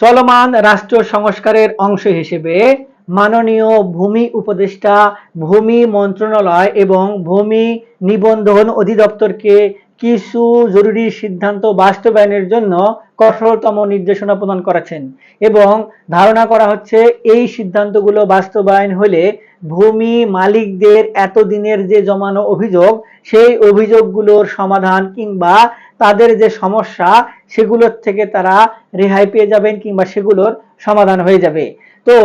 চলমান রাষ্ট্র সংস্কারের অংশ হিসেবে মাননীয় ভূমি উপদেষ্টা, ভূমি মন্ত্রণালয় এবং ভূমি নিবন্ধন অধিদপ্তরকে কিছু জরুরি সিদ্ধান্ত বাস্তবায়নের জন্য কঠোরতম নির্দেশনা প্রদান করেছেন এবং ধারণা করা হচ্ছে এই সিদ্ধান্তগুলো বাস্তবায়ন হলে ভূমি মালিকদের এতদিনের যে জমানো অভিযোগ, সেই অভিযোগগুলোর সমাধান কিংবা তাদের যে সমস্যা, সেগুলোর থেকে তারা রেহাই পেয়ে যাবেন কিংবা সেগুলোর সমাধান হয়ে যাবে। তো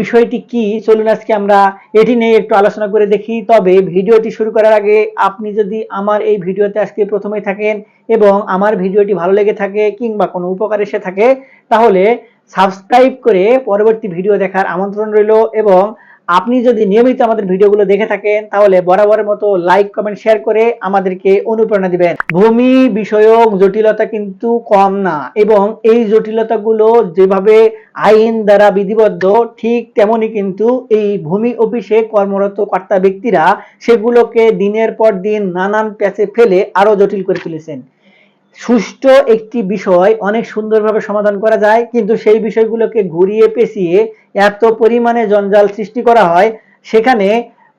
বিষয়টি কি? চলুন আজকে আমরা এটি নিয়ে একটু আলোচনা করে দেখি। তবে ভিডিওটি শুরু করার আগে আপনি যদি আমার এই ভিডিওতে আজকে প্রথমেই থাকেন এবং আমার ভিডিওটি ভালো লেগে থাকে কিংবা কোনো উপকার এসে থাকে, তাহলে সাবস্ক্রাইব করে পরবর্তী ভিডিও দেখার আমন্ত্রণ রইল এবং আপনি যদি নিয়মিত আমাদের ভিডিওগুলো দেখে থাকেন, তাহলে বরাবরের মতো লাইক কমেন্ট শেয়ার করে আমাদেরকে অনুপ্রেরণা দিবেন। ভূমি বিষয়ক জটিলতা কিন্তু কম না এবং এই জটিলতাগুলো যেভাবে আইন দ্বারা বিধিবদ্ধ, ঠিক তেমনি কিন্তু এই ভূমি অফিসে কর্মরত কর্তা ব্যক্তিরা সেগুলোকে দিনের পর দিন নানান প্যাচে ফেলে আরও জটিল করে তুলেছেন। সুষ্ঠু একটি বিষয় অনেক সুন্দরভাবে সমাধান করা যায়, কিন্তু সেই বিষয়গুলোকে ঘুরিয়ে পেঁচিয়ে এত পরিমাণে জঞ্জাল সৃষ্টি করা হয়, সেখানে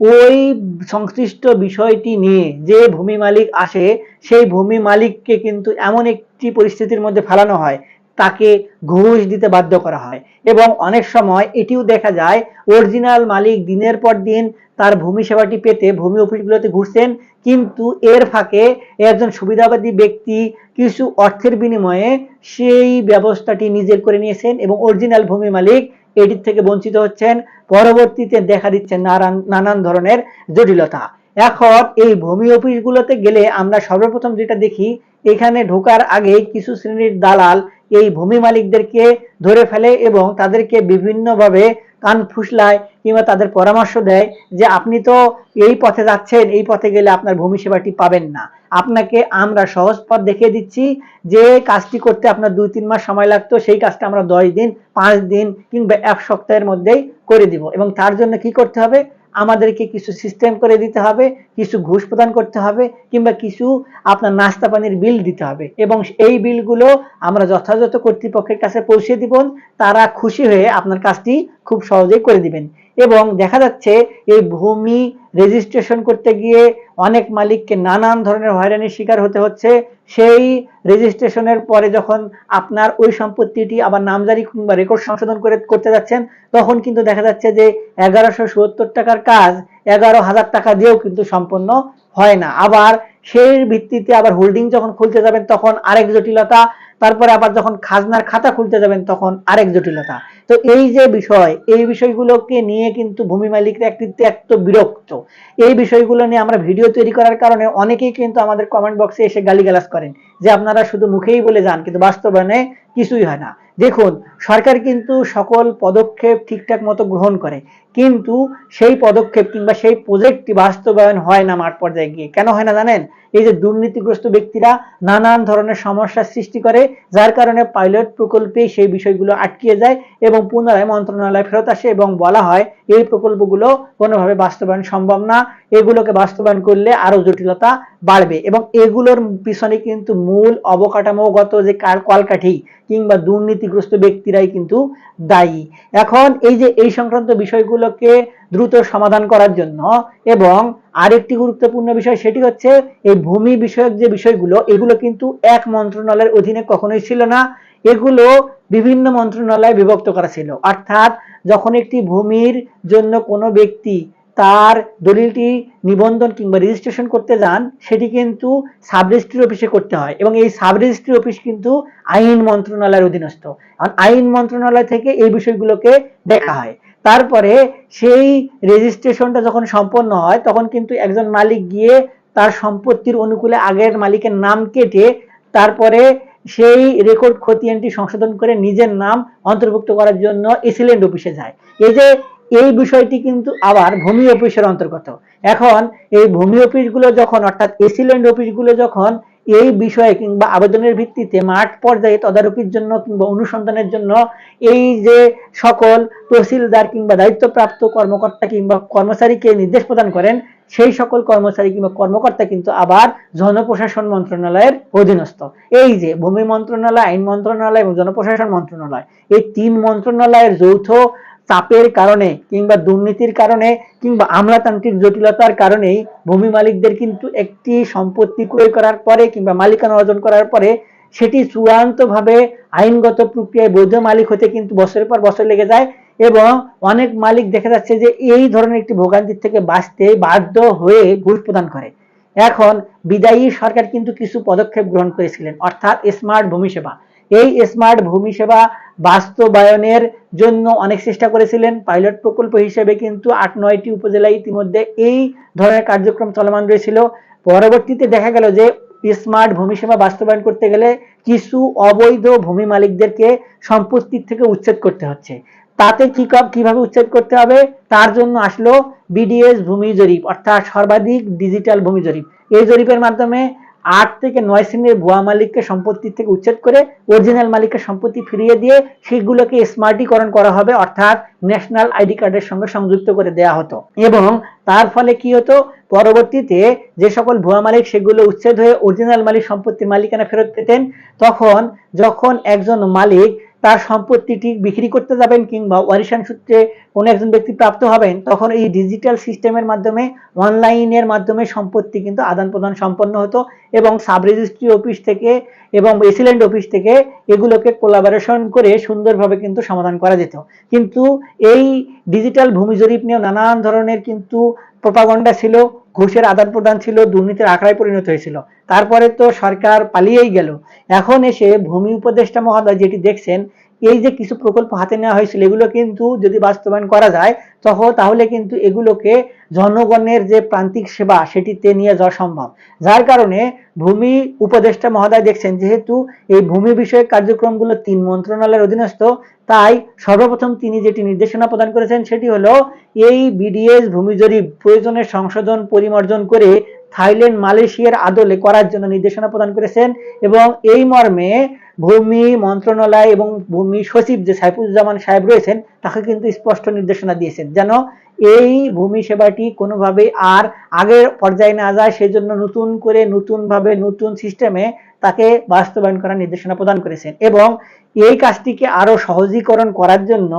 ওই সংশ্লিষ্ট বিষয়টি নিয়ে যে ভূমি মালিক আসে, সেই ভূমি মালিককে কিন্তু এমন একটি পরিস্থিতির মধ্যে ফেলানো হয়। তাকে ঘুষ দিতে বাধ্য করা হয়। এবং অনেক সময় এটিও দেখা যায়, অরিজিনাল মালিক দিনের পর দিন তার ভূমি সেবাটি পেতে ভূমি অফিসগুলোতে ঘুরছেন, কিন্তু এর ফাঁকে একজন সুবিধাবাদী ব্যক্তি কিছু অর্থের বিনিময়ে সেই ব্যবস্থাটি নিজের করে নিয়েছেন এবং অরিজিনাল ভূমি মালিক এটির থেকে বঞ্চিত হচ্ছেন। পরবর্তীতে দেখা দিচ্ছে নানান নানান ধরনের জটিলতা। এখন এই ভূমি অফিসগুলোতে গেলে আমরা সর্বপ্রথম যেটা দেখি, এখানে ঢোকার আগে কিছু শ্রেণির দালাল এই ভূমি মালিকদেরকে ধরে ফেলে এবং তাদেরকে বিভিন্নভাবে কান ফুসলায় কিংবা তাদের পরামর্শ দেয় যে আপনি তো এই পথে যাচ্ছেন, এই পথে গেলে আপনার ভূমি সেবাটি পাবেন না। আপনাকে আমরা সহজ পথ দেখিয়ে দিচ্ছি যে কাজটি করতে আপনার দুই তিন মাস সময় লাগতো, সেই কাজটা আমরা দশ দিন, পাঁচ দিন কিংবা এক সপ্তাহের মধ্যেই করে দিব এবং তার জন্য কি করতে হবে? আমাদেরকে কিছু সিস্টেম করে দিতে হবে, কিছু ঘুষ প্রদান করতে হবে, কিংবা কিছু আপনার নাস্তা পানির বিল দিতে হবে। এবং এই বিলগুলো আমরা যথাযথ কর্তৃপক্ষের কাছে পৌঁছে দিব, তারা খুশি হয়ে আপনার কাজটি খুব সহজেই করে দিবেন। এবং দেখা যাচ্ছে এই ভূমি রেজিস্ট্রেশন করতে গিয়ে অনেক মালিককে নানান ধরনের হয়রানির শিকার হতে হচ্ছে। সেই রেজিস্ট্রেশনের পরে যখন আপনার ওই সম্পত্তিটি আবার নামজারি কিংবা রেকর্ড সংশোধন করে করতে যাচ্ছেন, তখন কিন্তু দেখা যাচ্ছে যে এগারোশো টাকার কাজ এগারো হাজার টাকা দিয়েও কিন্তু সম্পন্ন হয় না। আবার সেই ভিত্তিতে আবার হোল্ডিং যখন খুলতে যাবেন তখন আরেক জটিলতা, তারপরে আবার যখন খাজনার খাতা খুলতে যাবেন তখন আরেক জটিলতা। তো এই যে বিষয়, এই বিষয়গুলোকে নিয়ে কিন্তু ভূমি মালিকরা একটি এত বিরক্ত। এই বিষয়গুলো নিয়ে আমরা ভিডিও তৈরি করার কারণে অনেকেই কিন্তু আমাদের কমেন্ট বক্সে এসে গালিগালাজ করেন যে আপনারা শুধু মুখেই বলে যান, কিন্তু বাস্তবায়নে কিছুই হয় না। দেখুন, সরকার কিন্তু সকল পদক্ষেপ ঠিকঠাক মতো গ্রহণ করে, কিন্তু সেই পদক্ষেপ কিংবা সেই প্রজেক্টটি বাস্তবায়ন হয় না মাঠ পর্যায়ে গিয়ে। কেন হয় না জানেন? এই যে দুর্নীতিগ্রস্ত ব্যক্তিরা নানান ধরনের সমস্যার সৃষ্টি করে, যার কারণে পাইলট প্রকল্পে সেই বিষয়গুলো আটকিয়ে যায় এবং পুনরায় মন্ত্রণালয় ফেরত আসে এবং বলা হয়, এই প্রকল্পগুলো কোনোভাবে বাস্তবায়ন সম্ভব না। এগুলোকে বাস্তবায়ন করলে আরও জটিলতা বাড়বে এবং এগুলোর পিছনে কিন্তু মূল অবকাঠামোগত যে কার, কলকাঠি কিংবা দুর্নীতিগ্রস্ত ব্যক্তিরাই কিন্তু দায়ী। এখন এই যে এই সংক্রান্ত বিষয়গুলোকে দ্রুত সমাধান করার জন্য এবং আরেকটি গুরুত্বপূর্ণ বিষয় সেটি হচ্ছে, এই ভূমি বিষয়ক যে বিষয়গুলো, এগুলো কিন্তু এক মন্ত্রণালয়ের অধীনে কখনোই ছিল না। এগুলো বিভিন্ন মন্ত্রণালয়ে বিভক্ত করা ছিল। অর্থাৎ যখন একটি ভূমির জন্য কোনো ব্যক্তি তার দলিলটি নিবন্ধন কিংবা রেজিস্ট্রেশন করতে যান, সেটি কিন্তু সাব রেজিস্ট্রি অফিসে করতে হয় এবং এই সাব রেজিস্ট্রি অফিস কিন্তু আইন মন্ত্রণালয়ের অধীনস্থ। কারণ আইন মন্ত্রণালয় থেকে এই বিষয়গুলোকে দেখা হয়। তারপরে সেই রেজিস্ট্রেশনটা যখন সম্পন্ন হয়, তখন কিন্তু একজন মালিক গিয়ে তার সম্পত্তির অনুকূলে আগের মালিকের নাম কেটে তারপরে সেই রেকর্ড খতিয়ানটি সংশোধন করে নিজের নাম অন্তর্ভুক্ত করার জন্য এসিলেন্ট অফিসে যায়। এই যে এই বিষয়টি কিন্তু আবার ভূমি অফিসের অন্তর্গত। এখন এই ভূমি অফিসগুলো যখন, অর্থাৎ এসিলেন্ট অফিসগুলো যখন এই বিষয়ে কিংবা আবেদনের ভিত্তিতে মাঠ পর্যায়ে তদারকির জন্য কিংবা অনুসন্ধানের জন্য এই যে সকল তহসিলদার কিংবা দায়িত্বপ্রাপ্ত কর্মকর্তা কিংবা কর্মচারীকে নির্দেশ প্রদান করেন, সেই সকল কর্মচারী কিংবা কর্মকর্তা কিন্তু আবার জনপ্রশাসন মন্ত্রণালয়ের অধীনস্থ। এই যে ভূমি মন্ত্রণালয়, আইন মন্ত্রণালয় এবং জনপ্রশাসন মন্ত্রণালয়, এই তিন মন্ত্রণালয়ের যৌথ চাপের কারণে কিংবা দুর্নীতির কারণে কিংবা আমলাতান্ত্রিক জটিলতার কারণেই ভূমি মালিকদের কিন্তু একটি সম্পত্তি ক্রয় করার পরে কিংবা মালিকানা অর্জন করার পরে সেটি চূড়ান্তভাবে আইনগত প্রক্রিয়ায় বৈধ মালিক হতে কিন্তু বছরের পর বছর লেগে যায় এবং অনেক মালিক দেখা যাচ্ছে যে এই ধরনের একটি ভোগান্তির থেকে বাঁচতে বাধ্য হয়ে ঘুষ প্রদান করে। এখন বিদায়ী সরকার কিন্তু কিছু পদক্ষেপ গ্রহণ করেছিলেন, অর্থাৎ স্মার্ট ভূমি সেবা। এই স্মার্ট ভূমি সেবা বাস্তবায়নের জন্য অনেক চেষ্টা করেছিলেন। পাইলট প্রকল্প হিসেবে কিন্তু আট, নয়টি উপজেলায় ইতিমধ্যে এই ধরনের কার্যক্রম চলমান রয়েছিল। পরবর্তীতে দেখা গেল যে স্মার্ট ভূমি সেবা বাস্তবায়ন করতে গেলে কিছু অবৈধ ভূমি মালিকদেরকে সম্পত্তির থেকে উচ্ছেদ করতে হচ্ছে। তাতে কি কীভাবে উচ্ছেদ করতে হবে? তার জন্য আসলো বিডিএস ভূমি জরিপ, অর্থাৎ সর্বাধিক ডিজিটাল ভূমি জরিপ। এই জরিপের মাধ্যমে আট থেকে নয় শ্রেণির ভুয়া মালিককে সম্পত্তি থেকে উচ্ছেদ করে অরিজিনাল মালিকের সম্পত্তি ফিরিয়ে দিয়ে সেগুলোকে স্মার্টীকরণ করা হবে, অর্থাৎ ন্যাশনাল আইডি কার্ডের সঙ্গে সংযুক্ত করে দেয়া হতো। এবং তার ফলে কি হতো? পরবর্তীতে যে সকল ভুয়া মালিক সেগুলো উচ্ছেদ হয়ে অরিজিনাল মালিক সম্পত্তির মালিকানা ফেরত পেতেন, তখন যখন একজন মালিক তার সম্পত্তিটি বিক্রি করতে যাবেন কিংবা ওয়ারিশান সূত্রে কোনো একজন ব্যক্তি প্রাপ্ত হবেন, তখন এই ডিজিটাল সিস্টেমের মাধ্যমে, অনলাইনের মাধ্যমে সম্পত্তি কিন্তু আদান প্রদান সম্পন্ন হতো এবং সাব রেজিস্ট্রি অফিস থেকে এবং এসিল্যান্ড অফিস থেকে এগুলোকে কোলাবোরেশন করে সুন্দরভাবে কিন্তু সমাধান করা যেত। কিন্তু এই ডিজিটাল ভূমি জরিপ নিয়ে নানান ধরনের কিন্তু প্রপাগন্ডা ছিল, ঘুষের আদান প্রদান ছিল, দুর্নীতির আখড়ায় পরিণত হয়েছিল। তারপরে তো সরকার পালিয়েই গেল। এখন এসে ভূমি উপদেষ্টা মহোদয় যেটি দেখছেন, এই যে কিছু প্রকল্প হাতে নেওয়া হয়েছিল, এগুলো কিন্তু যদি বাস্তবায়ন করা যায় তখন তাহলে কিন্তু এগুলোকে জনগণের যে প্রান্তিক সেবা সেটিতে নিয়ে যাওয়া সম্ভব। যার কারণে ভূমি উপদেষ্টা মহোদয় দেখছেন, যেহেতু এই ভূমি বিষয়ক কার্যক্রমগুলো তিন মন্ত্রণালয়ের অধীনস্থ, তাই সর্বপ্রথম তিনি যেটি নির্দেশনা প্রদান করেছেন সেটি হলো এই বিডিএস ভূমি জরিপ প্রয়োজনের সংশোধন, পরিমার্জন করে থাইল্যান্ড, মালয়েশিয়ার আদলে করার জন্য নির্দেশনা প্রদান করেছেন এবং এই মর্মে ভূমি মন্ত্রণালয় এবং ভূমি সচিব যে সাইফুজ্জামান সাহেব রয়েছেন, তাকে কিন্তু স্পষ্ট নির্দেশনা দিয়েছেন যেন এই ভূমি সেবাটি কোনোভাবে আর আগের পর্যায়ে না যায়। সেজন্য নতুন করে নতুনভাবে নতুন সিস্টেমে তাকে বাস্তবায়ন করার নির্দেশনা প্রদান করেছেন এবং এই কাজটিকে আরও সহজীকরণ করার জন্য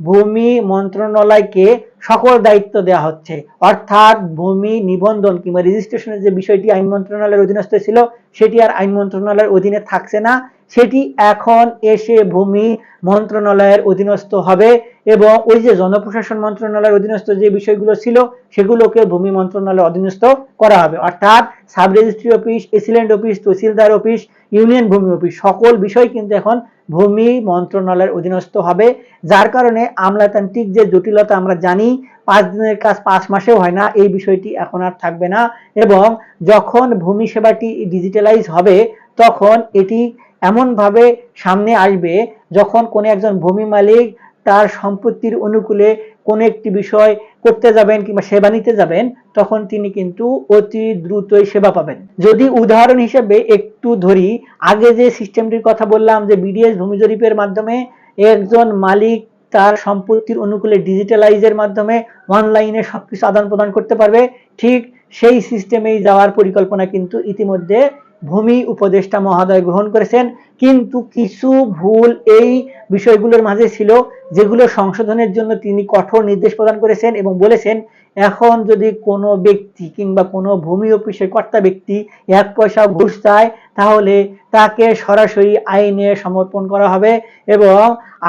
ভূমি মন্ত্রণালয়কে সকল দায়িত্ব দেওয়া হচ্ছে। অর্থাৎ ভূমি নিবন্ধন কিংবা রেজিস্ট্রেশনের যে বিষয়টি আইন মন্ত্রণালয়ের অধীনস্থ ছিল, সেটি আর আইন মন্ত্রণালয়ের অধীনে থাকছে না। সেটি এখন এসে ভূমি মন্ত্রণালয়ের অধীনস্থ হবে এবং ওই যে জনপ্রশাসন মন্ত্রণালয়ের অধীনস্থ যে বিষয়গুলো ছিল, সেগুলোকে ভূমি মন্ত্রণালয়ের অধীনস্থ করা হবে। অর্থাৎ সাব রেজিস্ট্রি অফিস, এসিলেন্ট অফিস, তহসিলদার অফিস, ইউনিয়ন ভূমি অফিস, সকল বিষয় কিন্তু এখন ভূমি মন্ত্রণালয়ের অধীনস্থ হবে। যার কারণে আমলাতান্ত্রিক যে জটিলতা আমরা জানি, পাঁচ দিনের কাজ পাঁচ মাসেও হয় না, এই বিষয়টি এখন আর থাকবে না। এবং যখন ভূমি সেবাটি ডিজিটালাইজ হবে, তখন এটি এমনভাবে সামনে আসবে যখন কোনো একজন ভূমি মালিক তার সম্পত্তির অনুকূলে কোনো একটি বিষয় করতে যাবেন কিংবা সেবা নিতে যাবেন, তখন তিনি কিন্তু অতি দ্রুতই সেবা পাবেন। যদি উদাহরণ হিসেবে একটু ধরি, আগে যে সিস্টেমটির কথা বললাম যে বিডিএস ভূমি জরিপের মাধ্যমে একজন মালিক তার সম্পত্তির অনুকূলে ডিজিটালাইজের মাধ্যমে অনলাইনে সবকিছু আদান প্রদান করতে পারবে, ঠিক সেই সিস্টেমেই যাওয়ার পরিকল্পনা কিন্তু ইতিমধ্যে ভূমি উপদেষ্টা মহোদয় গ্রহণ করেছেন, কিন্তু কিছু ভুল এই বিষয়গুলোর মাঝে ছিল, যেগুলো সংশোধনের জন্য তিনি কঠোর নির্দেশ প্রদান করেছেন এবং বলেছেন, এখন যদি কোনো ব্যক্তি কিংবা কোনো ভূমি অফিসের কর্তা ব্যক্তি এক পয়সা ঘুষ চায়, তাহলে তাকে সরাসরি আইনে সমর্পণ করা হবে এবং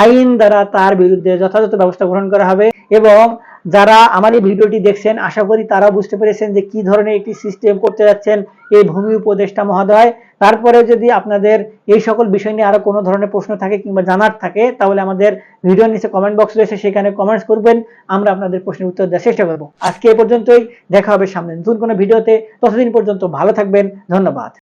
আইন দ্বারা তার বিরুদ্ধে যথাযথ ব্যবস্থা গ্রহণ করা হবে এবং যারা আমার এই ভিডিওটি দেখছেন, আশা করি তারা বুঝতে পেরেছেন যে কি ধরনের একটি সিস্টেম করতে যাচ্ছেন এই ভূমি উপদেষ্টা মহোদয়। তারপরে যদি আপনাদের এই সকল বিষয় নিয়ে আরও কোনো ধরনের প্রশ্ন থাকে কিংবা জানার থাকে, তাহলে আমাদের ভিডিওর নিচে কমেন্ট বক্স রয়েছে, সেখানে কমেন্টস করবেন। আমরা আপনাদের প্রশ্নের উত্তর দেওয়ার চেষ্টা করব। আজকে এ পর্যন্তই, দেখা হবে সামনে নতুন কোনো ভিডিওতে ততদিন পর্যন্ত ভালো থাকবেন, ধন্যবাদ।